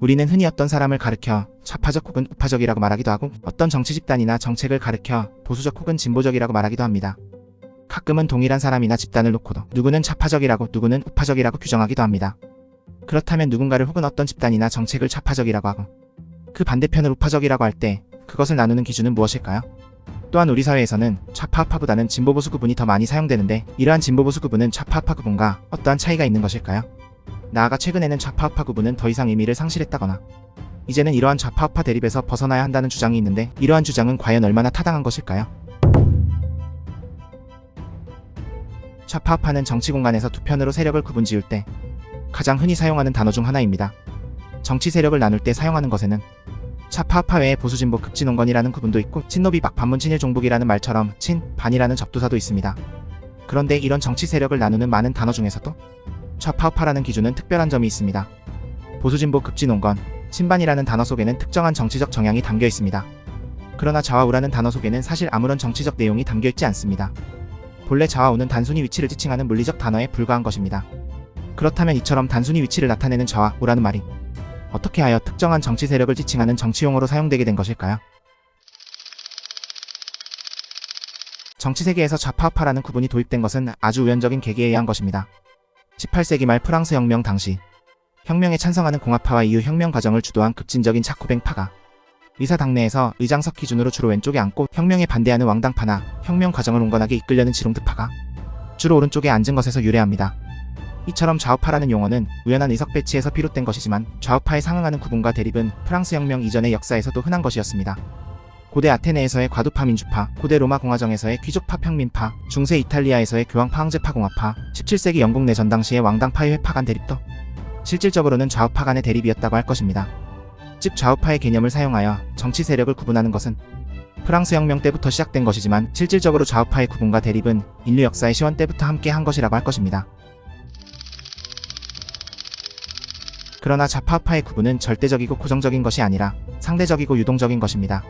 우리는 흔히 어떤 사람을 가르켜 좌파적 혹은 우파적이라고 말하기도 하고 어떤 정치 집단이나 정책을 가르켜 보수적 혹은 진보적이라고 말하기도 합니다. 가끔은 동일한 사람이나 집단을 놓고도 누구는 좌파적이라고 누구는 우파적이라고 규정하기도 합니다. 그렇다면 누군가를 혹은 어떤 집단이나 정책을 좌파적이라고 하고 그 반대편을 우파적이라고 할 때 그것을 나누는 기준은 무엇일까요? 또한 우리 사회에서는 좌파우파보다는 진보보수 구분이 더 많이 사용되는데 이러한 진보보수 구분은 좌파우파 구분과 어떠한 차이가 있는 것일까요? 나아가 최근에는 좌파우파 구분은 더 이상 의미를 상실했다거나 이제는 이러한 좌파우파 대립에서 벗어나야 한다는 주장이 있는데 이러한 주장은 과연 얼마나 타당한 것일까요? 좌파우파는 정치 공간에서 두 편으로 세력을 구분 지을 때 가장 흔히 사용하는 단어 중 하나입니다. 정치 세력을 나눌 때 사용하는 것에는 좌파우파 외에 보수진보 극진홍건이라는 구분도 있고 친노비 막반문 친일 종북이라는 말처럼 친, 반이라는 접두사도 있습니다. 그런데 이런 정치 세력을 나누는 많은 단어 중에서도 좌파우파라는 기준은 특별한 점이 있습니다. 보수진보 극진홍건, 친반이라는 단어 속에는 특정한 정치적 정향이 담겨 있습니다. 그러나 좌와우라는 단어 속에는 사실 아무런 정치적 내용이 담겨 있지 않습니다. 본래 좌와우는 단순히 위치를 지칭하는 물리적 단어에 불과한 것입니다. 그렇다면 이처럼 단순히 위치를 나타내는 좌와우라는 말이 어떻게 하여 특정한 정치 세력을 지칭하는 정치용어로 사용되게 된 것일까요? 정치 세계에서 좌파우파라는 구분이 도입된 것은 아주 우연적인 계기에 의한 것입니다. 18세기 말 프랑스 혁명 당시 혁명에 찬성하는 공화파와 이후 혁명 과정을 주도한 급진적인 차쿠뱅파가 의사 당내에서 의장석 기준으로 주로 왼쪽에 앉고 혁명에 반대하는 왕당파나 혁명 과정을 온건하게 이끌려는 지롱드파가 주로 오른쪽에 앉은 것에서 유래합니다. 이처럼 좌우파라는 용어는 우연한 의석 배치에서 비롯된 것이지만 좌우파에 상응하는 구분과 대립은 프랑스 혁명 이전의 역사에서도 흔한 것이었습니다. 고대 아테네에서의 과두파 민주파, 고대 로마 공화정에서의 귀족파 평민파, 중세 이탈리아에서의 교황파 황제파 공화파, 17세기 영국 내전 당시의 왕당파의 회파 간 대립도 실질적으로는 좌우파 간의 대립이었다고 할 것입니다. 즉 좌우파의 개념을 사용하여 정치 세력을 구분하는 것은 프랑스 혁명 때부터 시작된 것이지만 실질적으로 좌우파의 구분과 대립은 인류 역사의 시원 때부터 함께 한 것이라고 할 것입니다. 그러나 좌파우파의 구분은 절대적이고 고정적인 것이 아니라 상대적이고 유동적인 것입니다.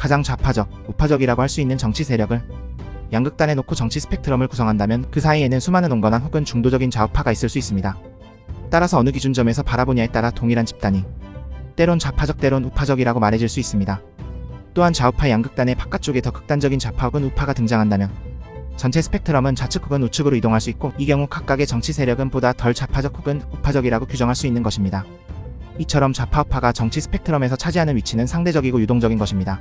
가장 좌파적, 우파적이라고 할 수 있는 정치 세력을 양극단에 놓고 정치 스펙트럼을 구성한다면 그 사이에는 수많은 온건한 혹은 중도적인 좌우파가 있을 수 있습니다. 따라서 어느 기준점에서 바라보냐에 따라 동일한 집단이 때론 좌파적 때론 우파적이라고 말해질 수 있습니다. 또한 좌우파 양극단의 바깥쪽에 더 극단적인 좌파 혹은 우파가 등장한다면 전체 스펙트럼은 좌측 혹은 우측으로 이동할 수 있고 이 경우 각각의 정치 세력은 보다 덜 좌파적 혹은 우파적이라고 규정할 수 있는 것입니다. 이처럼 좌파 우파가 정치 스펙트럼에서 차지하는 위치는 상대적이고 유동적인 것입니다.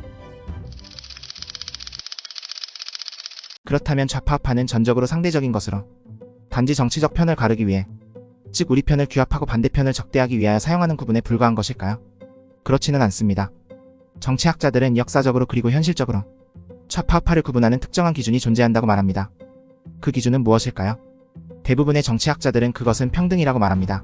그렇다면 좌파 우파는 전적으로 상대적인 것으로 단지 정치적 편을 가르기 위해 즉 우리 편을 규합하고 반대편을 적대하기 위하여 사용하는 구분에 불과한 것일까요? 그렇지는 않습니다. 정치학자들은 역사적으로 그리고 현실적으로 좌파우파를 구분하는 특정한 기준이 존재한다고 말합니다. 그 기준은 무엇일까요? 대부분의 정치학자들은 그것은 평등이라고 말합니다.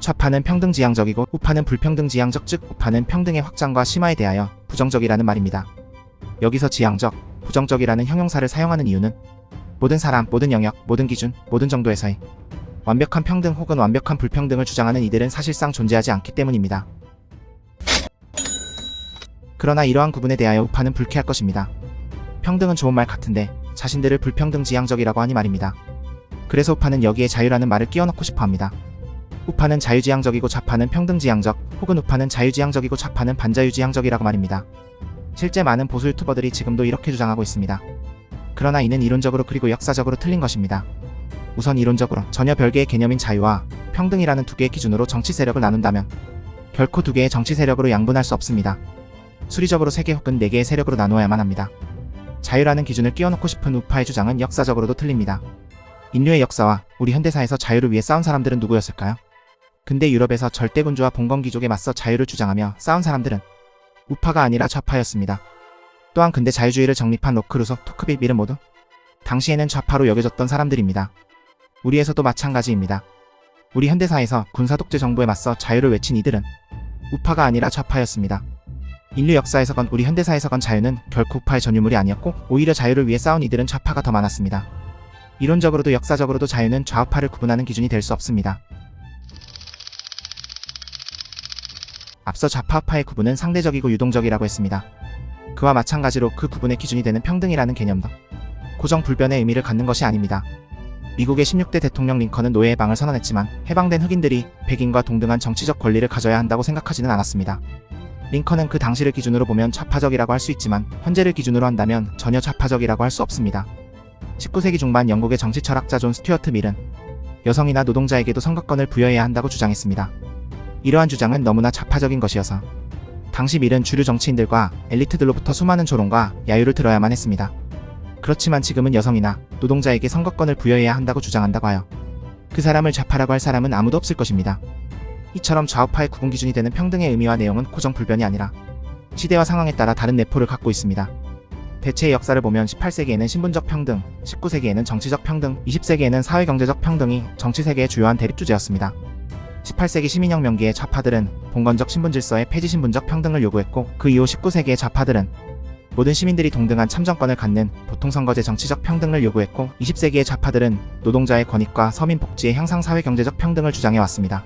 좌파는 평등지향적이고 우파는 불평등지향적 즉 우파는 평등의 확장과 심화에 대하여 부정적이라는 말입니다. 여기서 지향적, 부정적이라는 형용사를 사용하는 이유는 모든 사람, 모든 영역, 모든 기준, 모든 정도에서의 완벽한 평등 혹은 완벽한 불평등을 주장하는 이들은 사실상 존재하지 않기 때문입니다. 그러나 이러한 구분에 대하여 우파는 불쾌할 것입니다. 평등은 좋은 말 같은데 자신들을 불평등 지향적이라고 하니 말입니다. 그래서 우파는 여기에 자유라는 말을 끼워넣고 싶어 합니다. 우파는 자유지향적이고 좌파는 평등지향적, 혹은 우파는 자유지향적이고 좌파는 반자유지향적이라고 말입니다. 실제 많은 보수 유튜버들이 지금도 이렇게 주장하고 있습니다. 그러나 이는 이론적으로 그리고 역사적으로 틀린 것입니다. 우선 이론적으로 전혀 별개의 개념인 자유와 평등이라는 두 개의 기준으로 정치 세력을 나눈다면 결코 두 개의 정치 세력으로 양분할 수 없습니다. 수리적으로 세 개 혹은 네 개의 세력으로 나누어야만 합니다. 자유라는 기준을 끼워놓고 싶은 우파의 주장은 역사적으로도 틀립니다. 인류의 역사와 우리 현대사에서 자유를 위해 싸운 사람들은 누구였을까요? 근대 유럽에서 절대군주와 봉건귀족에 맞서 자유를 주장하며 싸운 사람들은 우파가 아니라 좌파였습니다. 또한 근대 자유주의를 정립한 로크 루소, 토크빌 밀은 모두 당시에는 좌파로 여겨졌던 사람들입니다. 우리에서도 마찬가지입니다. 우리 현대사에서 군사독재 정부에 맞서 자유를 외친 이들은 우파가 아니라 좌파였습니다. 인류 역사에서건 우리 현대사에서건 자유는 결코 우파의 전유물이 아니었고 오히려 자유를 위해 싸운 이들은 좌파가 더 많았습니다. 이론적으로도 역사적으로도 자유는 좌우파를 구분하는 기준이 될 수 없습니다. 앞서 좌파우파의 구분은 상대적이고 유동적이라고 했습니다. 그와 마찬가지로 그 구분의 기준이 되는 평등이라는 개념도 고정 불변의 의미를 갖는 것이 아닙니다. 미국의 16대 대통령 링컨은 노예 해방을 선언했지만 해방된 흑인들이 백인과 동등한 정치적 권리를 가져야 한다고 생각하지는 않았습니다. 링컨은 그 당시를 기준으로 보면 좌파적이라고 할 수 있지만 현재를 기준으로 한다면 전혀 좌파적이라고 할 수 없습니다. 19세기 중반 영국의 정치 철학자 존 스튜어트 밀은 여성이나 노동자에게도 선거권을 부여해야 한다고 주장했습니다. 이러한 주장은 너무나 좌파적인 것이어서 당시 밀은 주류 정치인들과 엘리트들로부터 수많은 조롱과 야유를 들어야만 했습니다. 그렇지만 지금은 여성이나 노동자에게 선거권을 부여해야 한다고 주장한다고 하여 그 사람을 좌파라고 할 사람은 아무도 없을 것입니다. 이처럼 좌우파의 구분 기준이 되는 평등의 의미와 내용은 고정불변이 아니라 시대와 상황에 따라 다른 내포를 갖고 있습니다. 대체의 역사를 보면 18세기에는 신분적 평등, 19세기에는 정치적 평등, 20세기에는 사회경제적 평등이 정치 세계의 주요한 대립 주제였습니다. 18세기 시민혁명기의 좌파들은 봉건적 신분질서의 폐지 신분적 평등을 요구했고 그 이후 19세기의 좌파들은 모든 시민들이 동등한 참정권을 갖는 보통선거제 정치적 평등을 요구했고 20세기의 좌파들은 노동자의 권익과 서민 복지의 향상 사회 경제적 평등을 주장해 왔습니다.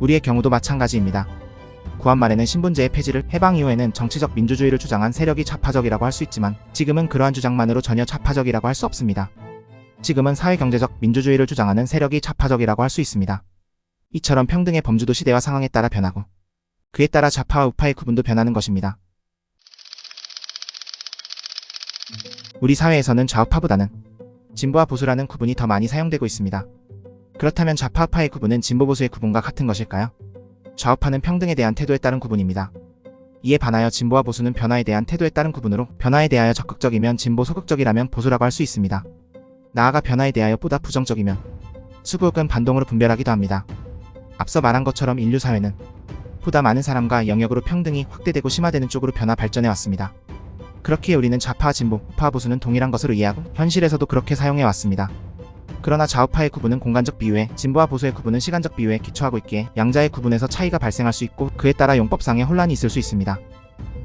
우리의 경우도 마찬가지입니다. 구한 말에는 신분제의 폐지를 해방 이후에는 정치적 민주주의를 주장한 세력이 좌파적이라고 할 수 있지만 지금은 그러한 주장만으로 전혀 좌파적이라고 할 수 없습니다. 지금은 사회경제적 민주주의를 주장하는 세력이 좌파적이라고 할 수 있습니다. 이처럼 평등의 범주도 시대와 상황에 따라 변하고 그에 따라 좌파와 우파의 구분도 변하는 것입니다. 우리 사회에서는 좌우파보다는 진보와 보수라는 구분이 더 많이 사용되고 있습니다. 그렇다면 좌파 우파의 구분은 진보 보수의 구분과 같은 것일까요? 좌우파는 평등에 대한 태도에 따른 구분입니다. 이에 반하여 진보와 보수는 변화에 대한 태도에 따른 구분으로 변화에 대하여 적극적이면 진보 소극적이라면 보수라고 할 수 있습니다. 나아가 변화에 대하여 보다 부정적이면 수국은 반동으로 분별하기도 합니다. 앞서 말한 것처럼 인류 사회는 보다 많은 사람과 영역으로 평등이 확대되고 심화되는 쪽으로 변화 발전해 왔습니다. 그렇기에 우리는 좌파, 진보, 우파, 보수는 동일한 것으로 이해하고 현실에서도 그렇게 사용해 왔습니다. 그러나 좌우파의 구분은 공간적 비유에 진보와 보수의 구분은 시간적 비유에 기초하고 있기에 양자의 구분에서 차이가 발생할 수 있고 그에 따라 용법상의 혼란이 있을 수 있습니다.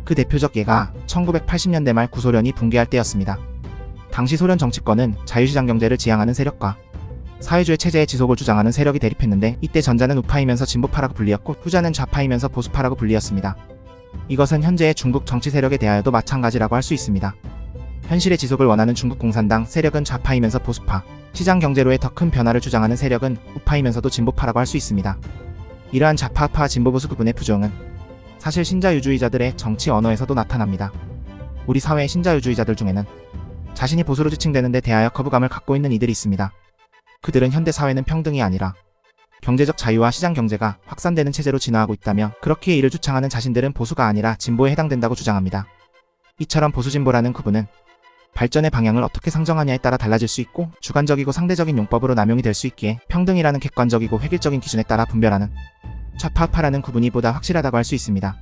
그 대표적 예가 1980년대 말 구소련이 붕괴할 때였습니다. 당시 소련 정치권은 자유시장 경제를 지향하는 세력과 사회주의 체제의 지속을 주장하는 세력이 대립했는데 이때 전자는 우파이면서 진보파라고 불리었고 후자는 좌파이면서 보수파라고 불리었습니다. 이것은 현재의 중국 정치 세력에 대하여도 마찬가지라고 할 수 있습니다. 현실의 지속을 원하는 중국 공산당 세력은 좌파이면서 보수파, 시장 경제로의 더 큰 변화를 주장하는 세력은 우파이면서도 진보파라고 할 수 있습니다. 이러한 좌파파 진보보수 구분의 부정은 사실 신자유주의자들의 정치 언어에서도 나타납니다. 우리 사회의 신자유주의자들 중에는 자신이 보수로 지칭되는 데 대하여 거부감을 갖고 있는 이들이 있습니다. 그들은 현대 사회는 평등이 아니라 경제적 자유와 시장 경제가 확산되는 체제로 진화하고 있다며 그렇기에 이를 주창하는 자신들은 보수가 아니라 진보에 해당된다고 주장합니다. 이처럼 보수진보라는 구분은 발전의 방향을 어떻게 상정하냐에 따라 달라질 수 있고 주관적이고 상대적인 용법으로 남용이 될 수 있기에 평등이라는 객관적이고 획일적인 기준에 따라 분별하는 좌파파라는 구분이 보다 확실하다고 할 수 있습니다.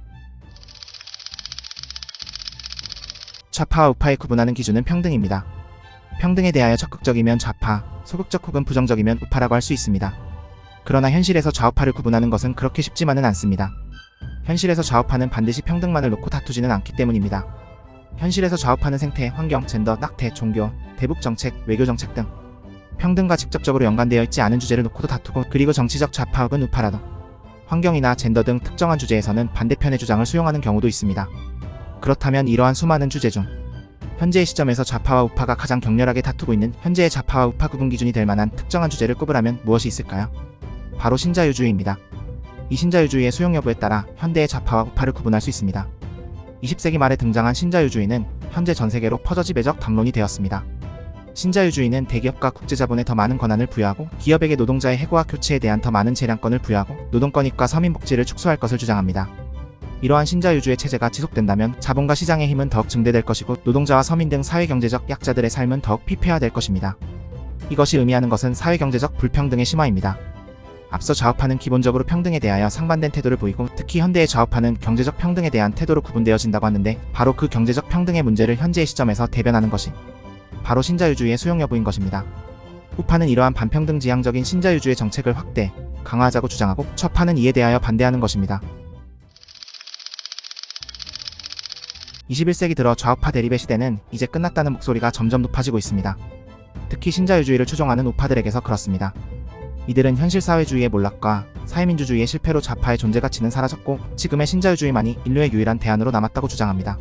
좌파와 우파의 구분하는 기준은 평등입니다. 평등에 대하여 적극적이면 좌파, 소극적 혹은 부정적이면 우파라고 할 수 있습니다. 그러나 현실에서 좌우파를 구분하는 것은 그렇게 쉽지만은 않습니다. 현실에서 좌우파는 반드시 평등만을 놓고 다투지는 않기 때문입니다. 현실에서 좌우파는 생태, 환경, 젠더, 낙태, 종교, 대북 정책, 외교 정책 등 평등과 직접적으로 연관되어 있지 않은 주제를 놓고도 다투고 그리고 정치적 좌파 혹은 우파라도 환경이나 젠더 등 특정한 주제에서는 반대편의 주장을 수용하는 경우도 있습니다. 그렇다면 이러한 수많은 주제 중 현재의 시점에서 좌파와 우파가 가장 격렬하게 다투고 있는 현재의 좌파와 우파 구분 기준이 될 만한 특정한 주제를 꼽으라면 무엇이 있을까요? 바로 신자유주의입니다. 이 신자유주의의 수용 여부에 따라 현대의 좌파와 우파를 구분할 수 있습니다. 20세기 말에 등장한 신자유주의는 현재 전 세계로 퍼져지배적 담론이 되었습니다. 신자유주의는 대기업과 국제자본에 더 많은 권한을 부여하고 기업에게 노동자의 해고와 교체에 대한 더 많은 재량권을 부여하고 노동권익과 서민복지를 축소할 것을 주장합니다. 이러한 신자유주의 체제가 지속된다면 자본과 시장의 힘은 더욱 증대될 것이고 노동자와 서민 등 사회경제적 약자들의 삶은 더욱 피폐화될 것입니다. 이것이 의미하는 것은 사회경제적 불평등의 심화입니다. 앞서 좌우파는 기본적으로 평등에 대하여 상반된 태도를 보이고 특히 현대의 좌우파는 경제적 평등에 대한 태도로 구분되어진다고 하는데 바로 그 경제적 평등의 문제를 현재의 시점에서 대변하는 것이 바로 신자유주의의 수용 여부인 것입니다. 우파는 이러한 반평등 지향적인 신자유주의 정책을 확대, 강화하자고 주장하고 좌파는 이에 대하여 반대하는 것입니다. 21세기 들어 좌우파 대립의 시대는 이제 끝났다는 목소리가 점점 높아지고 있습니다. 특히 신자유주의를 추종하는 우파들에게서 그렇습니다. 이들은 현실사회주의의 몰락과 사회민주주의의 실패로 좌파의 존재 가치는 사라졌고 지금의 신자유주의만이 인류의 유일한 대안으로 남았다고 주장합니다.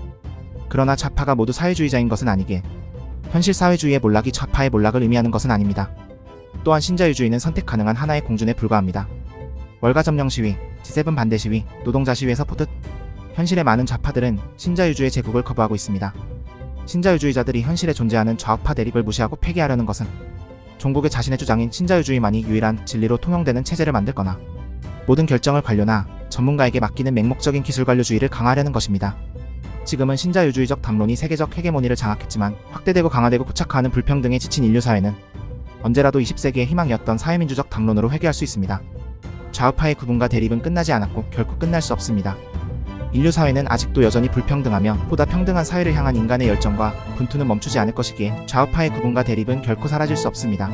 그러나 좌파가 모두 사회주의자인 것은 아니기에 현실사회주의의 몰락이 좌파의 몰락을 의미하는 것은 아닙니다. 또한 신자유주의는 선택 가능한 하나의 공준에 불과합니다. 월가 점령 시위, G7 반대 시위, 노동자 시위에서 보듯 현실의 많은 좌파들은 신자유주의 제국을 거부하고 있습니다. 신자유주의자들이 현실에 존재하는 좌우파 대립을 무시하고 폐기하려는 것은 종국의 자신의 주장인 신자유주의만이 유일한 진리로 통용되는 체제를 만들거나 모든 결정을 관료나 전문가에게 맡기는 맹목적인 기술관료주의를 강화하려는 것입니다. 지금은 신자유주의적 담론이 세계적 헤게모니를 장악했지만 확대되고 강화되고 고착화하는 불평등에 지친 인류 사회는 언제라도 20세기의 희망이었던 사회민주적 담론으로 회귀할 수 있습니다. 좌우파의 구분과 대립은 끝나지 않았고 결코 끝날 수 없습니다. 인류 사회는 아직도 여전히 불평등하며 보다 평등한 사회를 향한 인간의 열정과 분투는 멈추지 않을 것이기에 좌우파의 구분과 대립은 결코 사라질 수 없습니다.